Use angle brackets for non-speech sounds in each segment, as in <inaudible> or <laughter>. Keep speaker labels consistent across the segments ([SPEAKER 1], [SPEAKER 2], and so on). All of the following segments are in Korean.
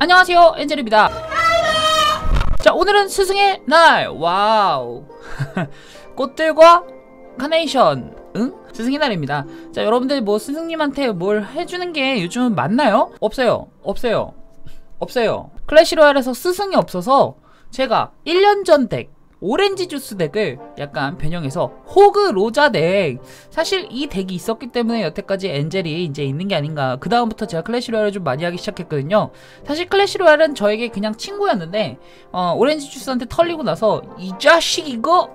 [SPEAKER 1] 안녕하세요 엔젤입니다. 자 오늘은 스승의 날! 와우. <laughs> 꽃들과 카네이션 응? 스승의 날입니다. 자 여러분들 뭐 스승님한테 뭘 해주는 게 요즘 맞나요? 없어요. 없어요. 없어요. 클래시 로얄에서 스승이 없어서 제가 1년 전 덱 오렌지 주스 덱을 약간 변형해서 호그 로자 덱. 사실 이 덱이 있었기 때문에 여태까지 엔젤이 이제 있는 게 아닌가. 그 다음부터 제가 클래시 로얄을 좀 많이 하기 시작했거든요. 사실 클래시 로얄은 저에게 그냥 친구였는데 어, 오렌지 주스한테 털리고 나서 이 자식 이거?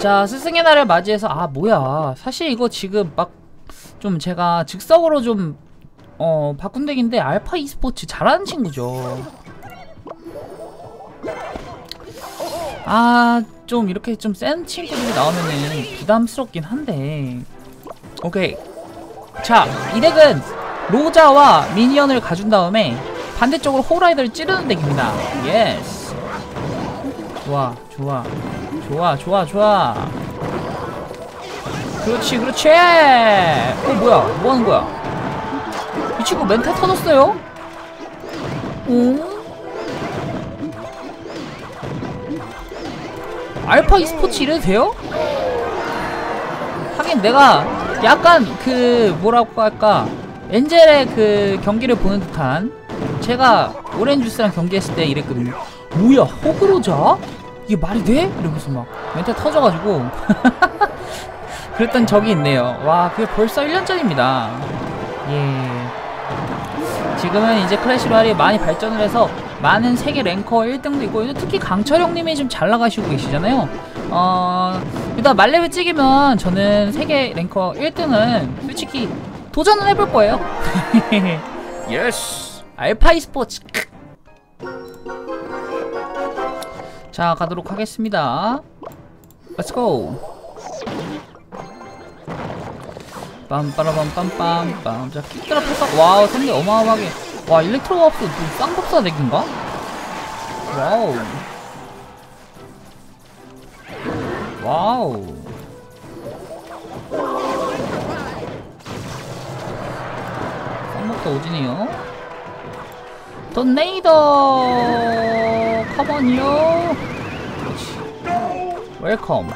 [SPEAKER 1] 자 스승의 날을 맞이해서 아 뭐야. 사실 이거 지금 막 좀 제가 즉석으로 좀 어, 바꾼 덱인데 알파 e스포츠 잘하는 친구죠 아, 좀 이렇게 좀 센 친구들이 나오면은 부담스럽긴 한데. 오케이. 자, 이 덱은 로자와 미니언을 가준 다음에 반대쪽으로 호라이더를 찌르는 덱입니다. 예스. 좋아, 좋아. 좋아, 좋아, 좋아. 그렇지, 그렇지! 어, 뭐야? 뭐 하는 거야? 이 친구 멘탈 터졌어요? 오? 알파 e스포츠 이래도 돼요? 하긴 내가 약간 그 뭐라고 할까 엔젤의 그 경기를 보는 듯한 제가 오렌지 주스랑 경기했을 때 이랬거든요 뭐야 호그로자? 이게 말이 돼? 이러면서 막 멘탈 터져가지고 <laughs> 그랬던 적이 있네요 와 그게 벌써 1년 전입니다 예 지금은 이제 클래시 로얄이 많이 발전을 해서 많은 세계 랭커 1등도 있고 특히 강철형님이 좀 잘 나가시고 계시잖아요. 어 일단 말레벨 찍으면 저는 세계 랭커 1등은 솔직히 도전은 해볼 거예요. <laughs> 예스 알파 e스포츠. 자 가도록 하겠습니다. 렛츠고 빰빠라밤빰빰빰. 자 킥드라 패스 와우 상대 어마어마하게 와 일렉트로가 없어 쌍법사 덱인가? 와우. 와우. 쌍법사 오지네요? 던네이더! 그렇지 웰컴.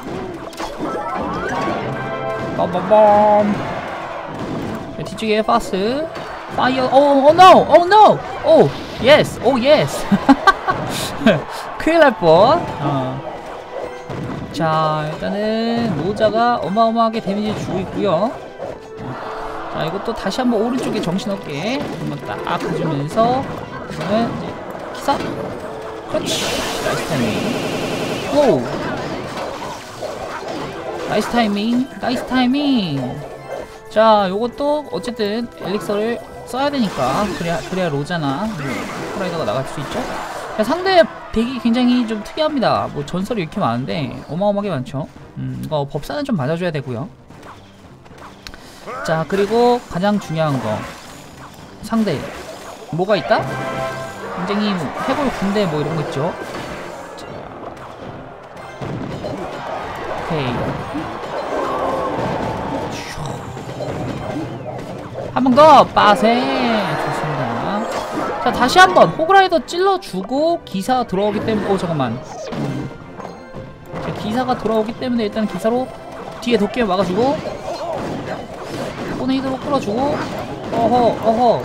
[SPEAKER 1] 빠바밤 뒤쪽에 파스 파이어 오, 오 노! 오 노! 오! 예스! 오 예스! 큰일 날 뻔. 어. 자, 일단은 모자가 어마어마하게 데미지 주고 있고요. 자, 이것도 다시 한번 오른쪽에 정신없게 한번 딱 해주면서 그러면 이제 기사 그렇지 나이스 타이밍 오 나이스 타이밍 나이스 타이밍 자 요것도 어쨌든 엘릭서를 써야 되니까. 그래야 그래야 로자나 프라이더가 나갈 수 있죠? 자, 상대 덱이 굉장히 좀 특이합니다. 뭐 전설이 이렇게 많은데 어마어마하게 많죠? 음 이거 법사는 좀 맞아줘야 되고요. 자 그리고 가장 중요한 거. 상대. 뭐가 있다? 굉장히 뭐 해골 군대 뭐 이런 거 있죠? 자. 오케이 번 더. 빠세. 좋습니다. 자 다시 한 번 호그라이더 찔러주고 기사 들어오기 때문에 오 잠깐만. 음. 자, 기사가 돌아오기 때문에 일단 기사로 뒤에 도끼에 막아주고 토네이도로 끌어주고 어허 어허.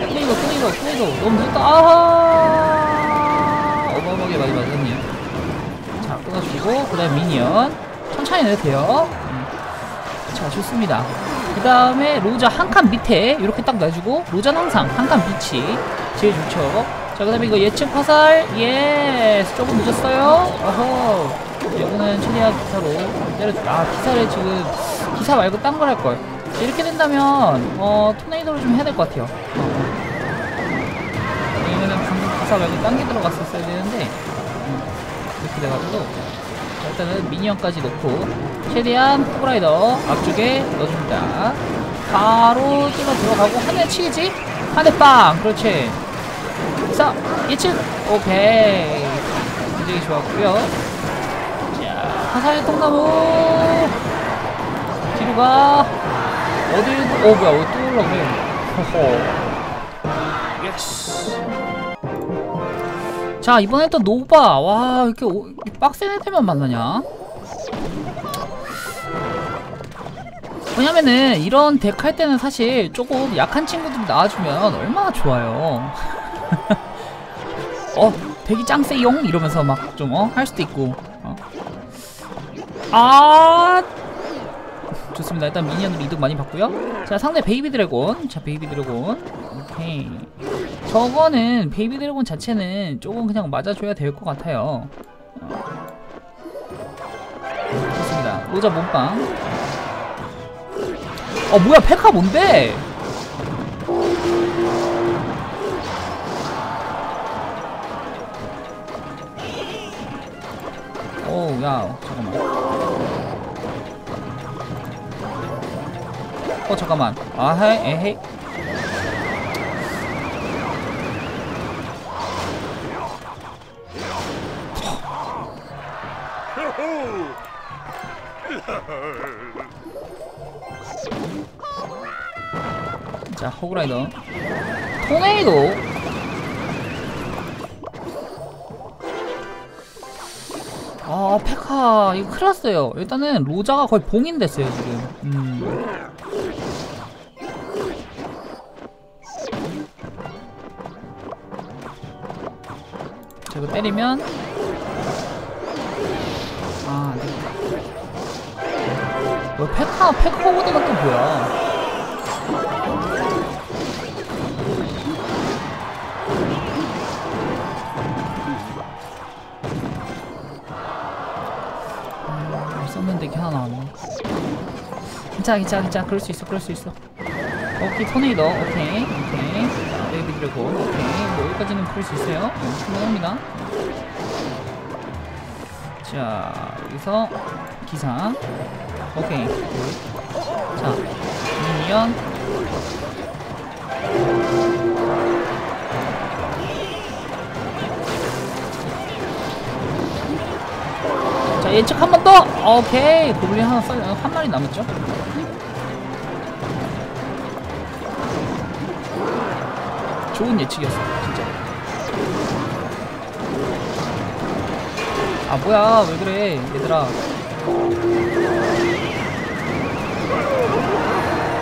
[SPEAKER 1] 토네이도 토네이도 토네이도. 너무 늦었다. 아하! 어마어마하게 많이 맞았네요 자 끊어주고 그 다음 미니언. 천천히 내도 돼요. 음. 자 좋습니다 그 다음에 로자 한 칸 밑에 이렇게 딱 놔주고 로자는 항상 한 칸 밑이 제일 좋죠. 자그 다음에 이거 예측 화살. 예스. 조금 늦었어요. 어허. 이거는 최대한 기사로 때려줘 아 기사를 지금 기사 말고 딴 걸 할걸. 이렇게 된다면 어 토네이도를 좀 해야 될 것 같아요. 어. 왜냐면은 방금 기사 말고 딴 게 들어갔었어야 되는데 음, 이렇게 돼가지고. 자, 일단은 미니언까지 놓고 최대한 호라이더 앞쪽에 넣어줍니다. 바로 찔러 들어가고 한 대 치겠지? 한 대 빵! 그렇지. 자 예측! 오케이. 굉장히 좋았고요. 자 화살 통나무. 뒤로 가 어딜 어 뭐야 어디 또 올라오네. 호호. 잭스 자 이번엔 또 노바. 와 이렇게 오, 빡센 애들만 만나냐? 왜냐면은 이런 덱 할 때는 사실 조금 약한 친구들이 나와주면 얼마나 좋아요. <laughs> 어 덱이 짱세용? 이러면서 막 좀 어 할 수도 있고. 어. 아! 좋습니다. 일단 미니언으로 이득 많이 받고요. 자 상대 베이비 드래곤. 자 베이비 드래곤. 오케이 저거는 베이비 드래곤 자체는 조금 그냥 맞아줘야 될 것 같아요. 어. 좋습니다. 로자 몸빵. 어 뭐야 페카 뭔데? 오야 잠깐만. 어 잠깐만. 아헤 에헤 자 호그라이더. 토네이도. 아 페카 이거 큰일 났어요. 일단은 로자가 거의 봉인 됐어요 지금. 음. 자 이거 때리면. 아 안되겠다 뭐 페카 페카 호드가 또 뭐야? 음, 썼는데 이게 하나 나왔네. 괜찮아 괜찮아 괜찮아 그럴 수 있어 그럴 수 있어. 오케이 토네이도 오케이 오케이. 베이비 드래곤 오케이. 뭐 여기까지는 그럴 수 있어요? 네, 충분합니다. 자 여기서 기상 오케이. 자 미니언 자 예측 한 번 더. 오케이. 고블린 하나 써, 어, 한 마리 남았죠? 좋은 예측이었어 진짜. 아 뭐야. 왜 그래 얘들아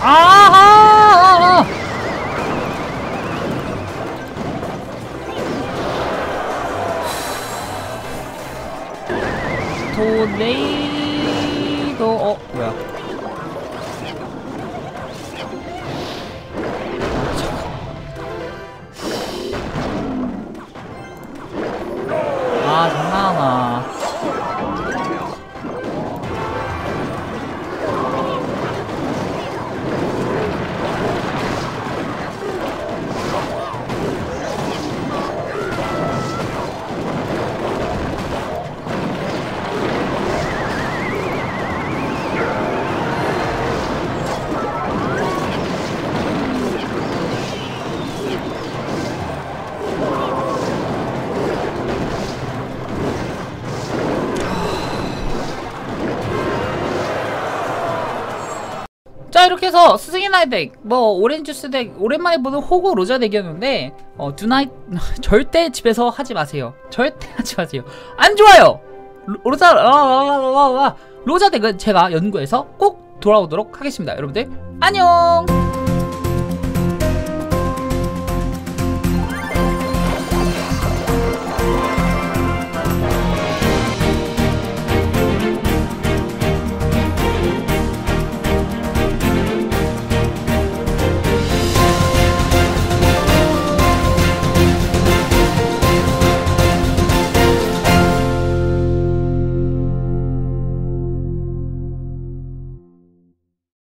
[SPEAKER 1] 아! 아! 토네이도 어 뭐야 아 장난하 자 이렇게 해서 스승의 날 덱, 뭐 오렌지 주스 덱 오랜만에 보는 호구 로자 덱이었는데 어 두나잇 <laughs> 절대 집에서 하지 마세요. 절대 하지 마세요. 안 좋아요. 로- 로자 로자 덱은 제가 연구해서 꼭 돌아오도록 하겠습니다. 여러분들 안녕.